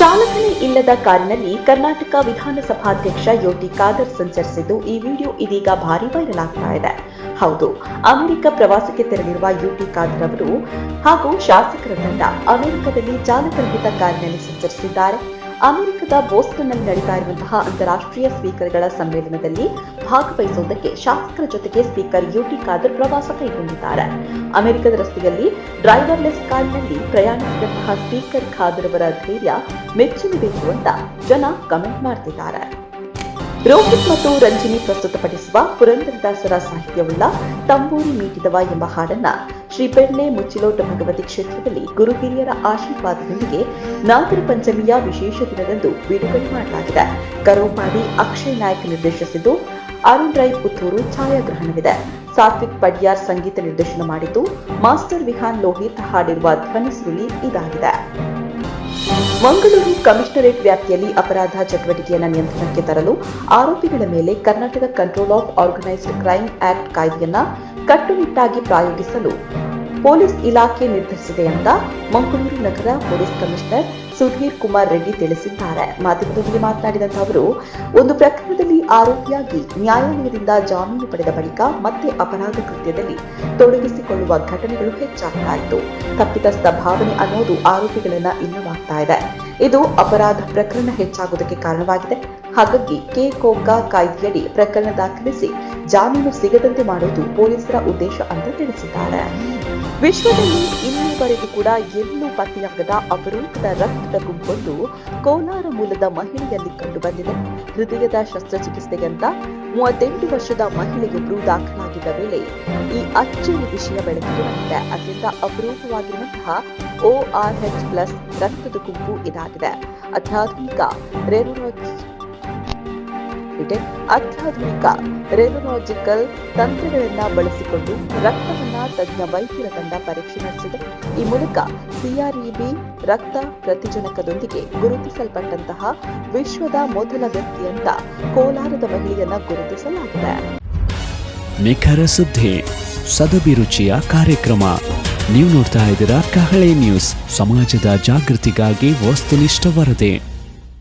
ಚಾಲಕನೇ ಇಲ್ಲದ ಕಾರಿನಲ್ಲಿ ಕರ್ನಾಟಕ ವಿಧಾನಸಭಾಧ್ಯಕ್ಷ ಯೋಟಿ ಖಾದರ್ ಸಂಚರಿಸಿದ್ದು, ಈ ವಿಡಿಯೋ ಇದೀಗ ಭಾರಿ ವೈರಲ್ ಆಗ್ತಾ ಇದೆ. ಹೌದು, ಅಮೆರಿಕ ಪ್ರವಾಸಕ್ಕೆ ತೆರಳಿರುವ ಯುಟಿ ಖಾದರ್ ಅವರು ಹಾಗೂ ಶಾಸಕರ ತಂಡ ಅಮೆರಿಕದಲ್ಲಿ ಚಾಲಕರಹಿತ ಕಾರಿನಲ್ಲಿ ಸಂಚರಿಸಿದ್ದಾರೆ. ಅಮೆರಿಕದ ಬೋಸ್ಟನ್ನಲ್ಲಿ ನಡೀತಾ ಇರುವಂತಹ ಅಂತಾರಾಷ್ಟ್ರೀಯ ಸ್ಪೀಕರ್ಗಳ ಸಮ್ಮೇಳನದಲ್ಲಿ ಭಾಗವಹಿಸುವುದಕ್ಕೆ ಶಾಸಕರ ಜೊತೆಗೆ ಸ್ಪೀಕರ್ ಯುಟಿ ಖಾದರ್ ಪ್ರವಾಸ ಕೈಗೊಂಡಿದ್ದಾರೆ. ಅಮೆರಿಕದ ರಸ್ತೆಯಲ್ಲಿ ಡ್ರೈವರ್ಲೆಸ್ ಕಾರಿನಲ್ಲಿ ಪ್ರಯಾಣಿಸಿದಂತಹ ಸ್ಪೀಕರ್ ಖಾದರ್ ಅವರ ಧೈರ್ಯ ಮೆಚ್ಚುಗೆ ಅಂತ ಜನ ಕಮೆಂಟ್ ಮಾಡ್ತಿದ್ದಾರೆ. ರೋಹಿತ್ ಮತ್ತು ರಂಜಿನಿ ಪ್ರಸ್ತುತಪಡಿಸುವ ಪುರಂದರದಾಸರ ಸಾಹಿತ್ಯವುಳ್ಳ ತಂಬೂರಿ ಮೀಟಿದವ ಎಂಬ ಹಾಡನ್ನ ಶ್ರೀ ಬೆಣ್ಣೆ ಮುಚ್ಚಿಲೋಟ ಭಗವತಿ ಕ್ಷೇತ್ರದಲ್ಲಿ ಗುರುಹಿರಿಯರ ಆಶೀರ್ವಾದದೊಂದಿಗೆ ನಾಗರ ಪಂಚಮಿಯ ವಿಶೇಷ ದಿನದಂದು ಬಿಡುಗಡೆ ಮಾಡಲಾಗಿದೆ. ಕರೋಪಾಡಿ ಅಕ್ಷಯ್ ನಾಯಕ್ ನಿರ್ದೇಶಿಸಿದ್ದು ಅರುಣ್ ರೈ ಪುತ್ತೂರು ಛಾಯಾಗ್ರಹಣವಿದೆ. ಸಾತ್ವಿಕ್ ಪಡ್ಯಾರ್ ಸಂಗೀತ ನಿರ್ದೇಶನ ಮಾಡಿದ್ದು ಮಾಸ್ಟರ್ ವಿಹಾನ್ ಲೋಹಿತ್ ಹಾಡಿರುವ ಧ್ವನಿ ಸುರುಳಿ ಇದಾಗಿದೆ. ಮಂಗಳೂರು ಕಮಿಷನರೇಟ್ ವ್ಯಾಪ್ತಿಯಲ್ಲಿ ಅಪರಾಧ ಚಟುವಟಿಕೆಯನ್ನು ನಿಯಂತ್ರಣಕ್ಕೆ ತರಲು ಆರೋಪಿಗಳ ಮೇಲೆ Karnataka control of organised crime act ಕಾಯ್ದೆಯನ್ನು ಕಟ್ಟುನಿಟ್ಟಾಗಿ ಪ್ರಾಯೋಗಿಸಲು ಪೊಲೀಸ್ ಇಲಾಖೆ ನಿರ್ಧರಿಸಿದೆ ಅಂತ ಮಂಗಳೂರು ನಗರ ಪೊಲೀಸ್ ಕಮಿಷನರ್ ಸುಧೀರ್ ಕುಮಾರ್ ರೆಡ್ಡಿ ತಿಳಿಸಿದ್ದಾರೆ. ಮಾಧ್ಯಮದೊಂದಿಗೆ ಮಾತನಾಡಿದಂತ ಅವರು, ಒಂದು ಪ್ರಕರಣದಲ್ಲಿ ಆರೋಪಿಯಾಗಿ ನ್ಯಾಯಾಲಯದಿಂದ ಜಾಮೀನು ಪಡೆದ ಬಳಿಕ ಮತ್ತೆ ಅಪರಾಧ ಕೃತ್ಯದಲ್ಲಿ ತೊಡಗಿಸಿಕೊಳ್ಳುವ ಘಟನೆಗಳು ಹೆಚ್ಚಾಗ್ತಾ ಇತ್ತು ತಪ್ಪಿತಸ್ಥ ಭಾವನೆ ಅನ್ನೋದು ಆರೋಪಿಗಳನ್ನ ಇಲ್ಲವಾಗ್ತಾ ಇದೆ. ಇದು ಅಪರಾಧ ಪ್ರಕರಣ ಹೆಚ್ಚಾಗುವುದಕ್ಕೆ ಕಾರಣವಾಗಿದೆ. ಹಾಗಾಗಿ ಕೆ ಕೋಕಾ ಕಾಯ್ದೆಯಡಿ ಪ್ರಕರಣ ದಾಖಲಿಸಿ ಜಾಮೀನು ಸಿಗದಂತೆ ಮಾಡುವುದು ಪೊಲೀಸರ ಉದ್ದೇಶ ಅಂತ ತಿಳಿಸಿದ್ದಾರೆ. ವಿಶ್ವದಲ್ಲಿ ಇಲ್ಲಿವರೆಗೂ ಕೂಡ ಎಲ್ಲೂ ಪತ್ತೆಯಾಗದ ಅಪರೂಪದ ರಕ್ತದ ಗುಂಪೊಂದು ಕೋಲಾರ ಮೂಲದ ಮಹಿಳೆಯಲ್ಲಿ ಕಂಡುಬಂದಿದೆ. ಹೃದಯದ ಶಸ್ತ್ರಚಿಕಿತ್ಸೆಗಂತ ಮೂವತ್ತೆಂಟು ವರ್ಷದ ಮಹಿಳೆಯೊಬ್ಬರು ದಾಖಲಾಗಿದ್ದ ವೇಳೆ ಈ ಅಚ್ಚರಿ ವಿಷಯ ಬೆಳಕಿಗೆ ಬಂದಿದೆ. ಅದರಿಂದ ಅಪರೂಪವಾಗಿರುವಂತಹ ಓಆರ್ಎಚ್ ಪ್ಲಸ್ ರಕ್ತದ ಗುಂಪು ಇದಾಗಿದೆ. ಅತ್ಯಾಧುನಿಕ ರೇರೋಲಜಿ ಇದೆ ಅತ್ಯಾಧುನಿಕ ರೆನೊಲಾಜಿಕಲ್ ತಂತ್ರಗಳನ್ನ ಬಳಸಿಕೊಂಡು ರಕ್ತವನ್ನ ತಜ್ಞ ವೈದ್ಯರ ತಂಡ ಪರೀಕ್ಷೆ ನಡೆಸಿದೆ. ಈ ಮೂಲಕ ಸಿಆರ್ಇಬಿ ರಕ್ತ ಪ್ರತಿಜನಕದೊಂದಿಗೆ ಗುರುತಿಸಲ್ಪಟ್ಟಂತಹ ವಿಶ್ವದ ಮೊದಲ ವ್ಯಕ್ತಿ ಅಂತ ಕೋಲಾರದ ಮಹಿಳೆಯನ್ನ ಗುರುತಿಸಲಾಗಿದೆ. ನಿಖರ ಸುದ್ದಿ ಸದಭಿರುಚಿಯ ಕಾರ್ಯಕ್ರಮ. ನೀವು ನೋಡ್ತಾ ಇದ್ದೀರಾ ಕಹಳೆ ನ್ಯೂಸ್. ಸಮಾಜದ ಜಾಗೃತಿಗಾಗಿ ವಸ್ತುನಿಷ್ಠ ವರದಿ.